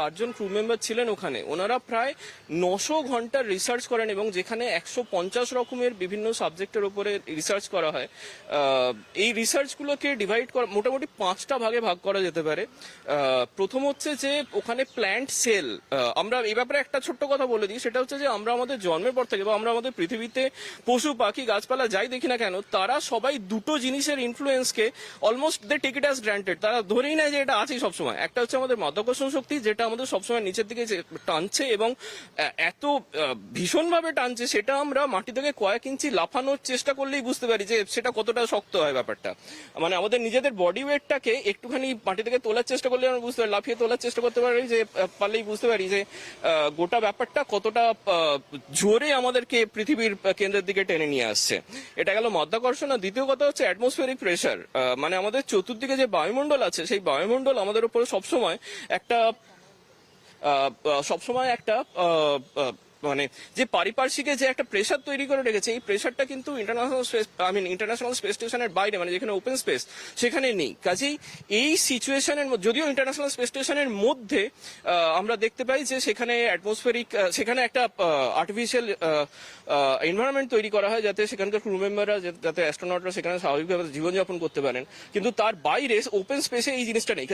চারজন crew member ছিলেন ওখানে। ওনারা প্রায় নশো ঘণ্টার রিসার্চ করেন এবং যেখানে একশো পঞ্চাশ রকমের বিভিন্ন সাবজেক্টের উপরে রিসার্চ করা হয়। এই রিসার্চগুলোকে ডিভাইড করা মোটামুটি পাঁচটা ভাগে ভাগ করা যেতে পারে। প্রথম হচ্ছে যে ওখানে প্ল্যান্ট সেল আমরা এই ব্যাপারে একটা ছোট্ট কথা বলে দিই। সেটা হচ্ছে যে আমরা আমাদের জন্মের পর থেকে বা আমরা আমাদের পৃথিবীতে পশু, পাখি, গাছপালা যাই দেখি না কেন, তারা সবাই দুটো জিনিসের ইনফ্লুয়েন্সকে almost they take it as granted তারা ধরেই নেয় যে এটা আছেই সবসময়। একটা হচ্ছে আমাদের মাধ্যাকর্ষণ শক্তি, যেটা আমাদের সবসময় নিচের দিকে টানছে এবং এত ভীষণভাবে টানছে, সেটা আমরা মাটি থেকে কয়েক ইঞ্চি লাফানোর চেষ্টা করলেই বুঝতে পারি যে সেটা কতটা শক্ত হয় ব্যাপারটা। মানে আমাদের নিজেদের বডি ওয়েটটাকে একটুখানি মাটি থেকে তোলার চেষ্টা করলে আমরা বুঝতে পারি, লাফিয়ে তোলার চেষ্টা করতে পারি যে পারলেই বুঝতে পারি যে গোটা ব্যাপারটা কতটা জোরে আমাদেরকে পৃথিবীর কেন্দ্রের দিকে টেনে নিয়ে আসছে। এটা গেল মাধ্যাকর্ষণ, আর দ্বিতীয় কথা হচ্ছে অ্যাটমসফিয়ারিক প্রেশার মানে আমাদের চতুর্দিকে যে বায়ুমণ্ডল আছে, সেই বায়ুমণ্ডল আমাদের উপরে সবসময় একটা সবসময় একটা মানে যে পারিপার্শ্বিকে যে একটা প্রেশার তৈরি করে রেখেছে, এই প্রেশারটা কিন্তু international space I mean international space স্টেশনের বাইরে মানে যেখানে ওপেন স্পেস সেখানে নেই। কাজেই এই সিচুয়েশনের যদিও ইন্টারন্যাশনাল স্পেস স্টেশনের মধ্যে আমরা দেখতে পাই যে সেখানে অ্যাটমসফেরিক সেখানে একটা আর্টিফিশিয়াল এনভায়রনমেন্ট তৈরি করা হয় যাতে সেখানকার ক্রু মেম্বাররা যাতে অ্যাস্ট্রোনটরা সেখানে স্বাভাবিকভাবে জীবনযাপন করতে পারেন। কিন্তু তার বাইরে ওপেন স্পেসে এই জিনিসটা নেই।